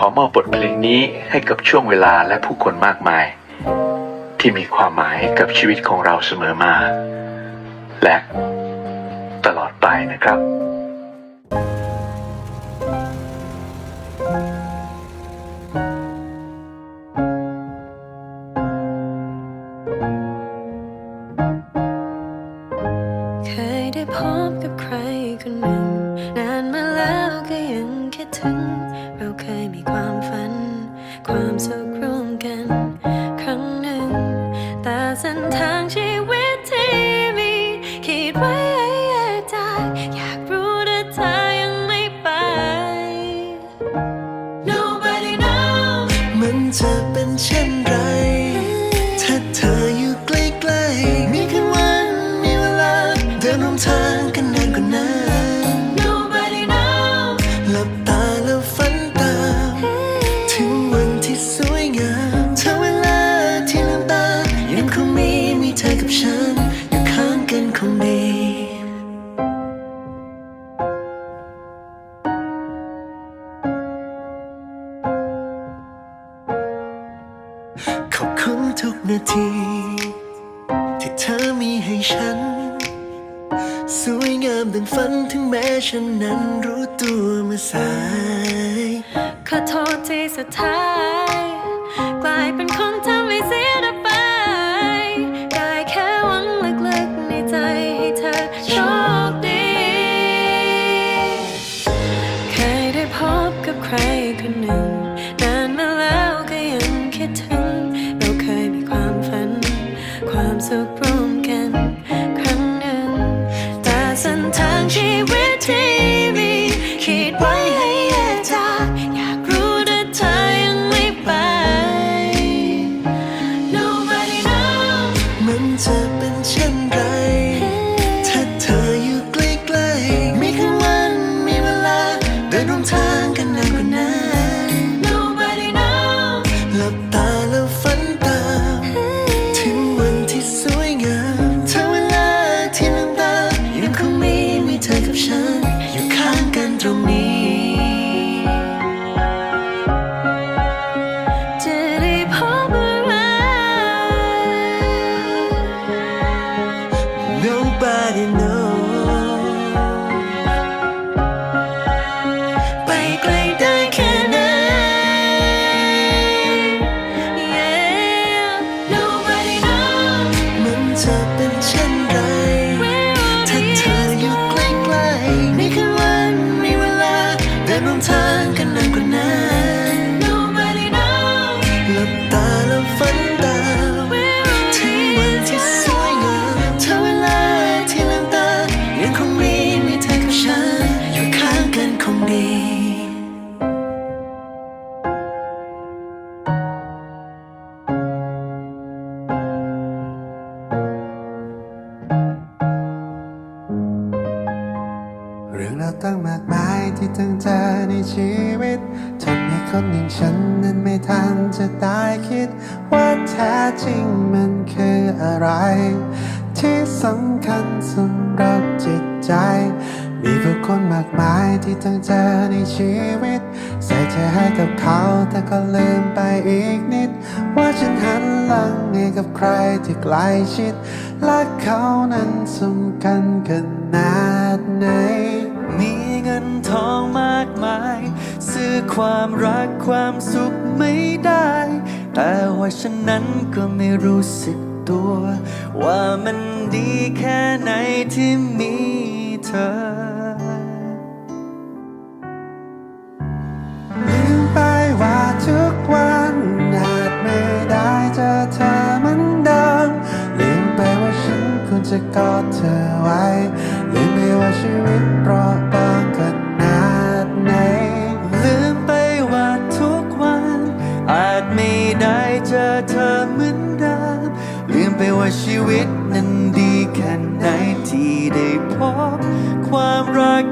ขอมอบบทเพลงนี้ให้กับช่วงเวลาและผู้คนมากมาย ที่มีความหมายกับชีวิตของเราเสมอมา และตลอดไปนะครับ เส้นทางชีวิตที่มีคิดไว้ให้ยกจากอยากรู้แต่เธอยังไม่ไป Nobody knows มันจะเป็นเช่นไร ถ้าเธออยู่ใกล้ๆ มีคืนวันมีเวลา เดินร่วมทาง ทุกนาที ที่เธอมีให้ฉัน สวยงามดังฝันถึงแม้ฉันนั้นรู้ตัวเมื่อสาย ขอโทษที่สุดท้าย ตาแล้วฝันตามถึงวันที่สวยงามถ้าเวลาที่ลืมตายังคงมีมีเธอกับฉัน อยู่ข้างกันตรงนี้ จะได้พบอะไร Nobody knows ตั้งมากมายที่ต้องเจอในชีวิตทำให้คนอย่างฉันนั้นไม่ทันจะได้คิด ว่าแท้จริงมันคืออะไร ที่สำคัญสำหรับจิตใจ มีผู้คนมากมายที่ต้องเจอในชีวิต ใส่ใจให้กับเขาแต่ก็ลืมไปอีกนิด ว่าฉันหันหลังให้กับใครที่ใกล้ชิด และเขานั้นสำคัญขนาดไหน ทองมากมาย ซื้อความรักความสุขไม่ได้ แต่ว่าฉันนั้นก็ไม่รู้สึกตัว ว่ามันดีแค่ไหนที่มีเธอ ลืมไปว่าทุกวันอาจไม่ได้เจอเธอเหมือนเดิมลืมไปว่าฉันควรจะกอดเธอไว้ลืมไปว่าชีวิตเปราะบางขนาด ไปว่าชีวิตนั้นดีแค่ไหนที่ได้พบความรัก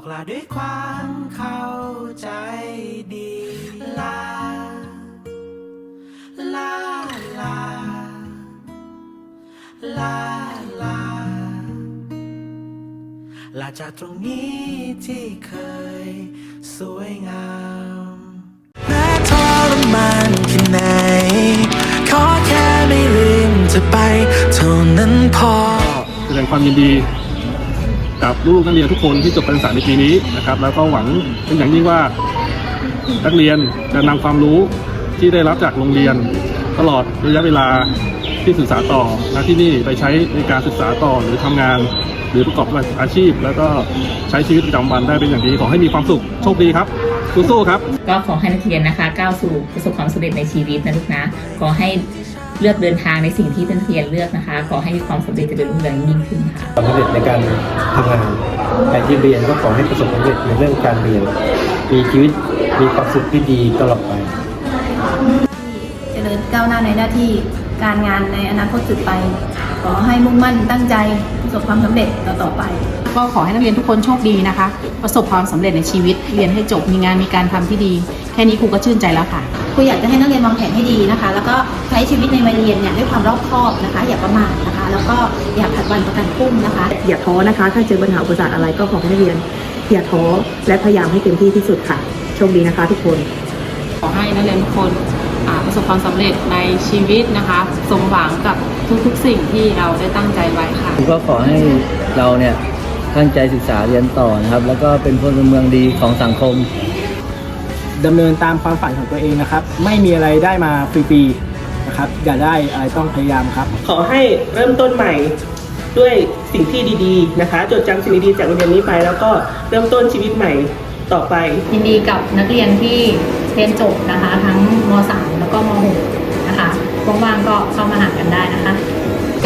บอกลาด้วยความเข้าใจดี ลา ลา ลา ลา ลา ลาจากตรงนี้ที่เคยสวยงามแม้ทรมานแค่ไหน ขอแค่ไม่ลืมจะไป เท่านั้นพอ แสดงความยินดี กับลูกนักเรียนทุกคนที่จบการศึกษาในปีนี้นะครับ แล้วก็หวังเป็นอย่างยิ่งว่านักเรียนจะนำความรู้ที่ได้รับจากโรงเรียน ตลอดระยะเวลาที่ศึกษาต่อที่นี่ไปใช้ในการศึกษาต่อหรือทำงาน หรือประกอบอาชีพ แล้วก็ใช้ชีวิตประจำวันได้เป็นอย่างดีขอให้มีความสุขโชคดีครับสู้ๆครับ ก็ขอให้นักเรียนนะคะ ก้าวสู่ประสบความสำเร็จในชีวิตนะลูกนะขอให้ เลือกเดินทางในสิ่งที่นักเรียนเลือกนะคะ ขอให้มีความสำเร็จเจริญรุ่งเรืองยิ่งขึ้นค่ะ ความสำเร็จในการทำงานแต่ที่เรียนก็ขอให้ประสบความสำเร็จในเรื่องการเรียน มีชีวิตมีความสุขที่ดีตลอดไป เจริญก้าวหน้าในหน้าที่การงานในอนาคตสุดไป ขอให้มุ่งมั่นตั้งใจ ประสบความสำเร็จต่อต่อไป ก็ขอให้นักเรียนทุกคนโชคดีนะคะ ประสบความสำเร็จในชีวิตเรียนให้จบมีงานมีการทำที่ดี แค่นี้ครูก็ชื่นใจแล้วค่ะครูอยากจะให้นักเรียนวางแผนให้ดีนะคะ แล้วก็ใช้ชีวิตในวัยเรียนเนี่ยด้วยความรอบคอบนะคะ อย่าประมาทนะคะ แล้วก็อย่าผัดวันประกันพรุ่งนะคะ อย่าท้อนะคะ ถ้าเจอปัญหาอุปสรรคอะไรก็ขอให้นักเรียนอย่าท้อและพยายามให้เต็มที่ที่สุดค่ะโชคดีนะคะ ทุกคน ขอให้นักเรียนทุกคนอ่า ประสบความสำเร็จในชีวิตนะคะ สมหวังกับทุกๆสิ่งที่เราได้ตั้งใจไว้ค่ะผมก็ขอให้เราเนี่ยตั้งใจศึกษาเรียนต่อนะครับ แล้วก็เป็นพลเมืองดีของสังคม ดำเนินตามความฝันของตัวเองนะครับ ไม่มีอะไรได้มาฟรีๆนะครับ อย่าได้อะไรต้องพยายามครับ ขอให้เริ่มต้นใหม่ด้วยสิ่งที่ดีๆนะคะ จดจำสิ่งดีๆจากโรงเรียนนี้ไป แล้วก็เริ่มต้นชีวิตใหม่ต่อไป ยินดีกับนักเรียนที่เรียนจบนะคะ ทั้งม .3 ว่างๆก็เข้ามาหากันได้นะคะ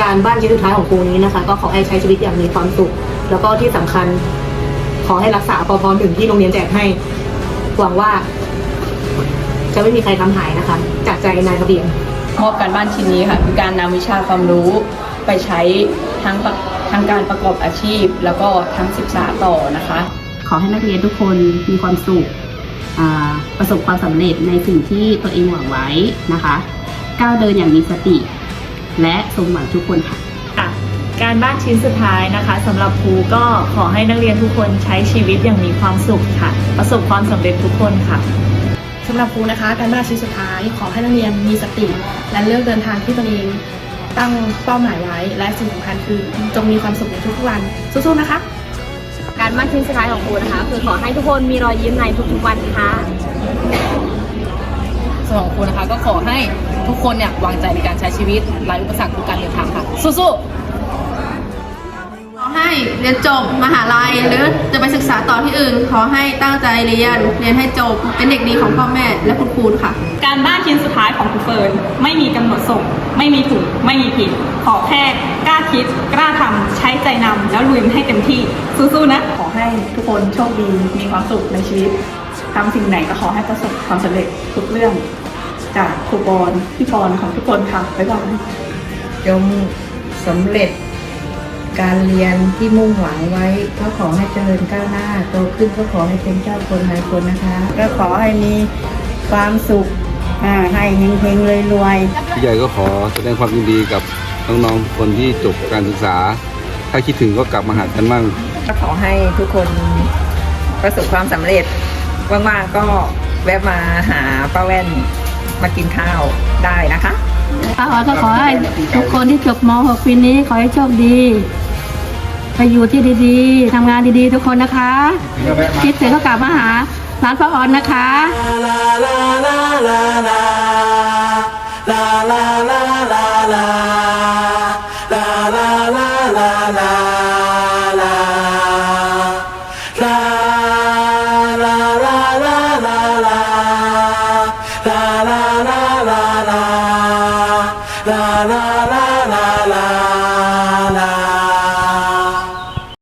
การบ้านชิ้นสุดท้ายของครูนี้นะคะ ก็ขอให้ใช้ชีวิตอย่างมีความสุข แล้วก็ที่สำคัญ ขอให้รักษาความพร้อมถึงที่โรงเรียนแจกให้ หวังว่า จะไม่มีใครทำหายนะคะ จากใจนายทะเบียน มอบการบ้านชิ้นนี้ค่ะคือการนำวิชาความรู้ไปใช้ทั้งประทั้งการประกอบอาชีพ แล้วก็ทั้งศึกษาต่อนะคะ ขอให้นักเรียนทุกคนมีความสุข อ่าประสบความสำเร็จในสิ่งที่ตัวเองหวังไว้นะคะ ก้าวเดินอย่างมีสติ และสมหวังทุกคนค่ะ ค่ะ การบ้านชิ้นสุดท้ายนะคะสำหรับครูก็ขอให้นักเรียนทุกคนใช้ชีวิตอย่างมีความสุขค่ะ ประสบความสำเร็จทุกคนค่ะสำหรับครูนะคะ การบ้านชิ้นสุดท้ายขอให้นักเรียนมีสติ และเลือกเดินทางที่ตนเองตั้งเป้าหมายไว้ และสิ่งสำคัญคือจงมีความสุขในทุกๆวันสู้ๆนะคะ การบ้านชิ้นสุดท้ายของครูนะคะ คือขอให้ทุกคนมีรอยยิ้มในทุกๆวันค่ะส่วนของครูนะคะก็ขอให้ ทุกคนเนี่ยวางใจในการใช้ชีวิตไร้อุปสรรคทุกการเดินทางค่ะ สู้ๆขอให้เรียนจบมหาลัยหรือจะไปศึกษาต่อที่อื่น ขอให้ตั้งใจเรียนเรียนให้จบเป็นเด็กดีของพ่อแม่และคุณครูค่ะ การบ้านชิ้นสุดท้ายของครูเฟิร์นไม่มีกำหนดส่ง ไม่มีถูกไม่มีผิดขอแค่กล้าคิด กล้าทำใช้ใจนำแล้วลุยมันให้เต็มที่สู้ๆนะ ขอให้ทุกคนโชคดีมีความสุขในชีวิตทำสิ่งไหนก็ขอให้ประสบความสำเร็จทุกเรื่อง จากครูปอนพี่ปอนของทุกคนค่ะ บ๊ายบายจงสำเร็จการเรียนที่มุ่งหวังไว้ ก็ขอให้เจริญก้าวหน้า โตขึ้นก็ขอให้เป็นเจ้าคนนายคนนะคะ ก็ขอให้มีความสุขอ่าให้เฮงๆรวยๆผู้ใหญ่ก็ขอแสดงความยินดีกับน้องๆคนที่จบการศึกษา ถ้าคิดถึงก็กลับมาหากันบ้างก็ขอให้ทุกคนประสบความสำเร็จว่างๆก็แวะมาหาป้าแว่น มากินข้าวได้นะคะก็ขอให้ทุกคนที่จบม .6 ปีนี้ขอให้โชคดีไปอยู่ที่ดีๆทำงานดีๆ ทุกคนนะคะ คิดถึงก็กลับมาหาร้านป้าออนนะคะ la la la la